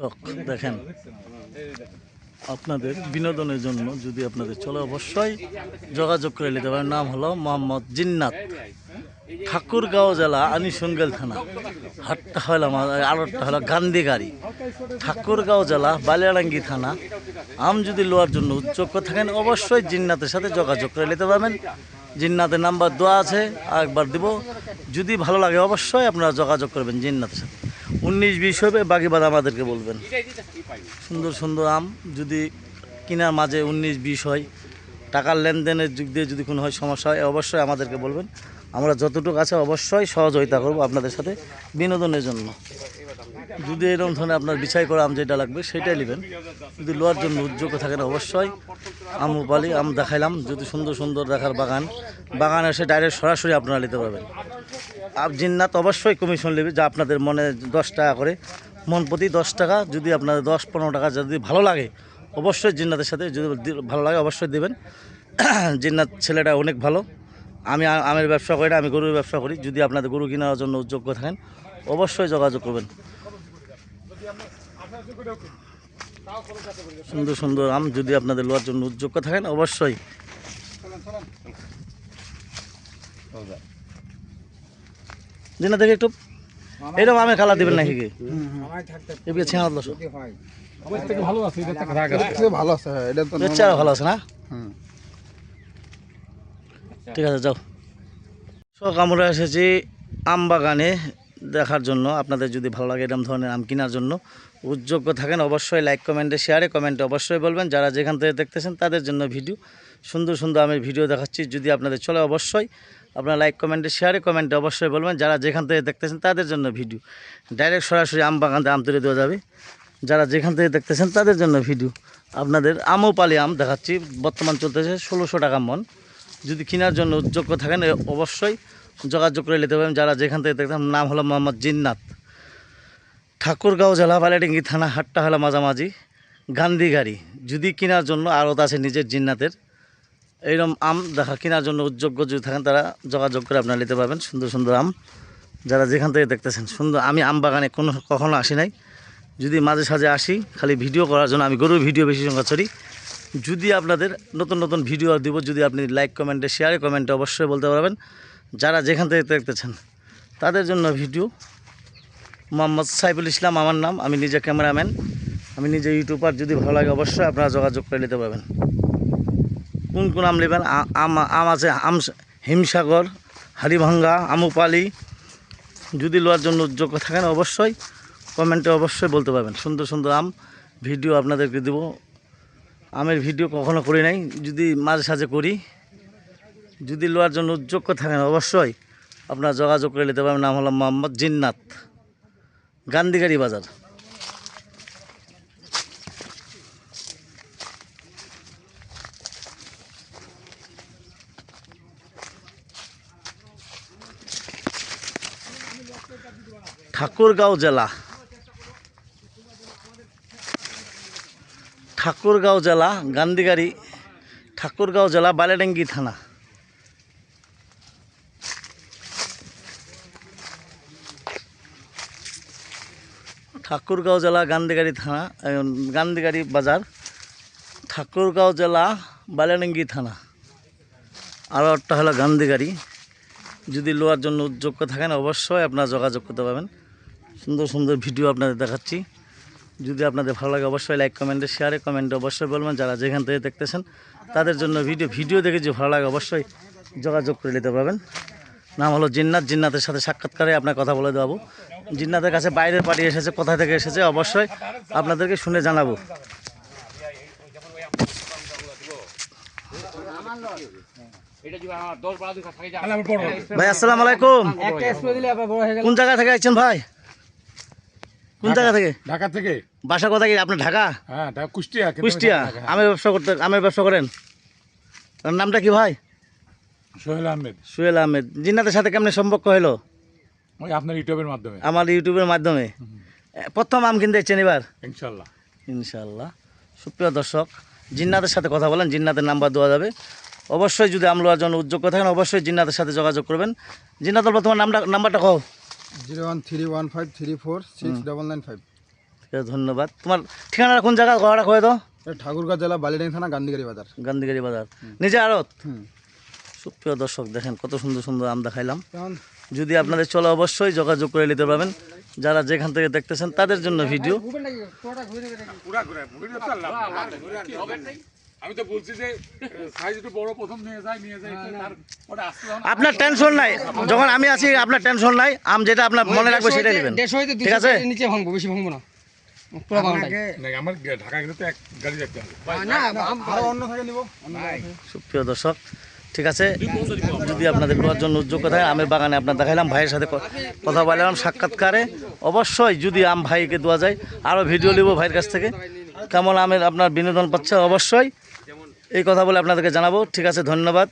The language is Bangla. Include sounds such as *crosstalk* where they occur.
শখ দেখেন। আপনাদের বিনোদনের জন্য যদি আপনাদের চলে, অবশ্যই যোগাযোগ করে নিতে পারেন। নাম হলো মোহাম্মদ জিন্নাত, ঠাকুরগাঁও জেলা আনিসঙ্গেল থানা। হাটটা হলো আরোটা হলো গান্ধীগাড়ি। ঠাকুরগাঁও জেলা বালিয়াডাঙ্গি থানা। আম যদি লোয়ার জন্য উচ্চক্ষ থাকেন, অবশ্যই জিন্নাতের সাথে যোগাযোগ করে নিতে পারবেন। জিন্নাতের নাম্বার দেওয়া আছে একবার দিব। যদি ভালো লাগে, অবশ্যই আপনারা যোগাযোগ করবেন জিন্নাতের সাথে। উনিশ, বিশ হবে, বাকি বাদ আমাদেরকে বলবেন। সুন্দর সুন্দর আম, যদি কিনার মাঝে উনিশ, বিশ হয়, টাকার লেনদেনের যুগ দিয়ে যদি কোনো হয় সমস্যা হয়, অবশ্যই আমাদেরকে বলবেন। আমরা যতটুকু আছে অবশ্যই সহযোগিতা করব আপনাদের সাথে বিনোদনের জন্য। যদি এরকম ধরনের আপনার বিচাই করে আম যেটা লাগবে, সেটাই নেবেন। যদি লোয়ার জন্য উদ্যোগ থাকেন অবশ্যই আম উপালি, আম দেখাইলাম, যদি সুন্দর সুন্দর দেখার বাগান বাগান এসে ডাইরেক্ট সরাসরি আপনারা নিতে পারবেন। আর জিন্নাত অবশ্যই কমিশন নেবে, যা আপনাদের মনে দশ টাকা করে। মন প্রতি দশ টাকা, যদি আপনাদের দশ পনেরো টাকা যদি ভালো লাগে, অবশ্যই জিন্নাতের সাথে যদি ভালো লাগে, অবশ্যই দেবেন। *coughs* জিন্নাত ছেলেটা অনেক ভালো। আমি আমের ব্যবসা করি না, আমি গরুর ব্যবসা করি। যদি আপনাদের গরু কেনার জন্য যোগ্য থাকেন, অবশ্যই যোগাযোগ করবেন। সুন্দর সুন্দর আম যদি আপনাদের লোয়ার জন্য উদ্যোগ্য থাকেন, অবশ্যই। জিনা দেখে একটু, এরকম আমের কালার দিবেন নাকি কি? ভালো আছে তো ভালো আছে না? ঠিক আছে, যাও। শখ আমরা এসেছি আম বাগানে। দেখার জন্য, আপনাদের যদি ভালো লাগে এরকম ধরনের আম কেনার জন্য উদ্যোগ্য থাকেন, অবশ্যই লাইক কমেন্টে শেয়ারে কমেন্টে অবশ্যই বলবেন। যারা যেখান থেকে দেখতেছেন, তাদের জন্য ভিডিও সুন্দর সুন্দর আমের ভিডিও দেখাচ্ছি। যদি আপনাদের চলে, অবশ্যই আপনারা লাইক কমেন্টে শেয়ারে কমেন্টে অবশ্যই বলবেন। যারা যেখান থেকে দেখতেছেন, তাদের জন্য ভিডিও ডাইরেক্ট সরাসরি আম বাগান আম তুলে দেওয়া যাবে। যারা যেখান থেকে দেখতেছেন, তাদের জন্য ভিডিও আপনাদের আমও পালি আম দেখাচ্ছি। বর্তমান চলতেছে ষোলোশো টাকা মন। যদি কেনার জন্য যোগ্য থাকেন অবশ্যই যোগাযোগ করে নিতে পারেন যারা যেখান থেকে দেখতাম, নাম হলো মোহাম্মদ জিন্নাত। ঠাকুরগাঁও জেলা বালিয়াডিঙ্গি থানা, হাট্টা হলো মাঝামাঝি। গান্ধী গাড়ি। যদি কেনার জন্য আড়ত আছে নিজের জিন্নাতের, এইরকম আম দেখা, কেনার জন্য উদ্যোগ্য যদি থাকেন, তারা যোগাযোগ করে আপনারা নিতে পারবেন। সুন্দর সুন্দর আম। যারা যেখান থেকে দেখতেছেন, সুন্দর, আমি আম বাগানে কোনো, কখনো আসি নাই। যদি মাঝে সাঝে আসি, খালি ভিডিও করার জন্য, আমি গরুর ভিডিও বেশি সংখ্যা ছড়ি। যদি আপনাদের নতুন নতুন ভিডিও দিব, যদি আপনি লাইক কমেন্টে শেয়ারে কমেন্টে অবশ্যই বলতে পারবেন। যারা যেখান থেকে দেখতেছেন, তাদের জন্য ভিডিও। মোহাম্মদ সাইফুল ইসলাম আমার নাম, আমি নিজে ক্যামেরাম্যান। আমি নিজে ইউটিউবার, যদি ভালো লাগে অবশ্যই আপনারা যোগাযোগ করে নিতে পারবেন। কোন কোন আম নেবেন? আম আছে, আম হিমসাগর, হাড়িভাঙ্গা, আমুপালি। যদি লোয়ার জন্য যোগ্য থাকেন অবশ্যই কমেন্টে অবশ্যই বলতে পারবেন। সুন্দর সুন্দর আম, ভিডিও আপনাদেরকে দেব। আমের ভিডিও কখনো করি নাই, যদি মাঝে সাঝে করি যদি লোয়ার জন্য যোগ্য থাকেন, অবশ্যই আপনারা যোগাযোগ করে নিতে পারবেন। নাম হলো মোহাম্মদ জিন্নাত, গান্ধীগাড়ি বাজার। ঠাকুরগাঁও জেলা। ঠাকুরগাঁও জেলা, গান্ধীগাড়ি, ঠাকুরগাঁও জেলা বালিয়াডাঙ্গি থানা। ঠাকুরগাঁও জেলা গান্ধীগাড়ি থানা গান্ধীগাড়ি বাজার, ঠাকুরগাঁও জেলা বালিয়াডাঙ্গি থানা। আরও একটা হলো গান্ধীগাড়ি। যদি লোয়ার জন্য উদ্যোগ্য থাকেন, অবশ্যই আপনারা যোগাযোগ করতে পারবেন। সুন্দর সুন্দর ভিডিও আপনাদের দেখাচ্ছি। যদি আপনাদের ভালো লাগে, অবশ্যই লাইক, কমেন্টে শেয়ারে, কমেন্টে অবশ্যই বলবেন। যারা যেখান থেকে দেখতেছেন, তাদের জন্য ভিডিও ভিডিও দেখে যে ভালো লাগে, অবশ্যই যোগাযোগ করে নিতে পারবেন। নাম হলো জিন্নাত। জিন্নাতের সাথে সাক্ষাৎকারে আপনার কথা বলে দেওয়াবো। জিন্নাতের কাছে বাইরের পার্টি এসেছে কোথা থেকে এসেছে? অবশ্যই আপনাদেরকে শুনে জানাব। ভাই আসসালাম আলাইকুম। কোন জায়গা থেকে আসছেন ভাই? কোন জায়গা থেকে? ঢাকা থেকে। বাসা কোথায় কি? আপনার ঢাকা? হ্যাঁ কুষ্টিয়া। কুষ্টিয়া। আমি আমের ব্যবসা করতে আমের ব্যবসা করেন? নামটা কি ভাই? সোহেল আহমেদ। সুয়েল আহমেদ। জিন্নাতের সাথে কেমন সম্পর্ক হলো? ওই আপনার ইউটিউবের মাধ্যমে। আমার ইউটিউবের মাধ্যমে। প্রথম আম কিনতে এসছেন এবার? ইনশাল্লাহ। ইনশাল্লাহ। সুপ্রিয় দর্শক জিন্নাতের সাথে কথা বলেন জিন্নাতের নাম্বার দেওয়া যাবে। অবশ্যই যদি আমলোয়ার জন্য উদ্যোগ থাকেন অবশ্যই জিন্নাতের সাথে যোগাযোগ করবেন। জিন্নাতের তোমার নামটা নাম্বারটা কও। Zero one three one five three four six double nine five. ঠিক আছে ধন্যবাদ। তোমার ঠিকানাটা কোন জায়গা ঘোড়া করে দাও? ঠাকুরগাঁ জেলা বালিডাঙ্গি থানা গান্ধীগাড়ি বাজার। গান্ধীগাড়ি বাজার। নিজে আড়ত? হুম। সুপ্রিয় দর্শক দেখেন কত সুন্দর সুন্দর আম দেখাইলাম। যদি আপনাদের চলে অবশ্যই যোগাযোগ করে নিতে পারবেন। যারা যেখান থেকে দেখতেছেন তাদের জন্য ভিডিও। আমি তো বলছি যে সাইজ একটু বড় প্রথম নিয়ে যায় নিয়ে যায় তার ওটা আসতে দাও না। আপনার টেনশন নাই। যখন আমি আছি আপনার টেনশন নাই। আম যেটা আপনার মনে রাখবে সেটাই নেবেন। ঠিক আছে? নিচে ভাঙবো বেশি ভাঙবো না। পুরো বাগানটাই না, আমার ঢাকা গেলে তো এক গাড়ি যেতে হবে। না আম- আরও অন্য থেকে নিবো। সুপ্রিয় দর্শক ঠিক আছে? যদি আপনাদের নেওয়ার জন্য উদ্যোগ থাকে আমের বাগানে আপনার দেখাইলাম, ভাইয়ের সাথে কথা বললাম, সাক্ষাৎকারে। অবশ্যই যদি আম ভাইকে দেওয়া যায় আরও ভিডিও নেব ভাইয়ের কাছ থেকে। কেমন আমের আপনার বিনোদন পাচ্ছে? অবশ্যই এই কথা বলে আপনাদেরকে জানাব। ঠিক আছে, ধন্যবাদ।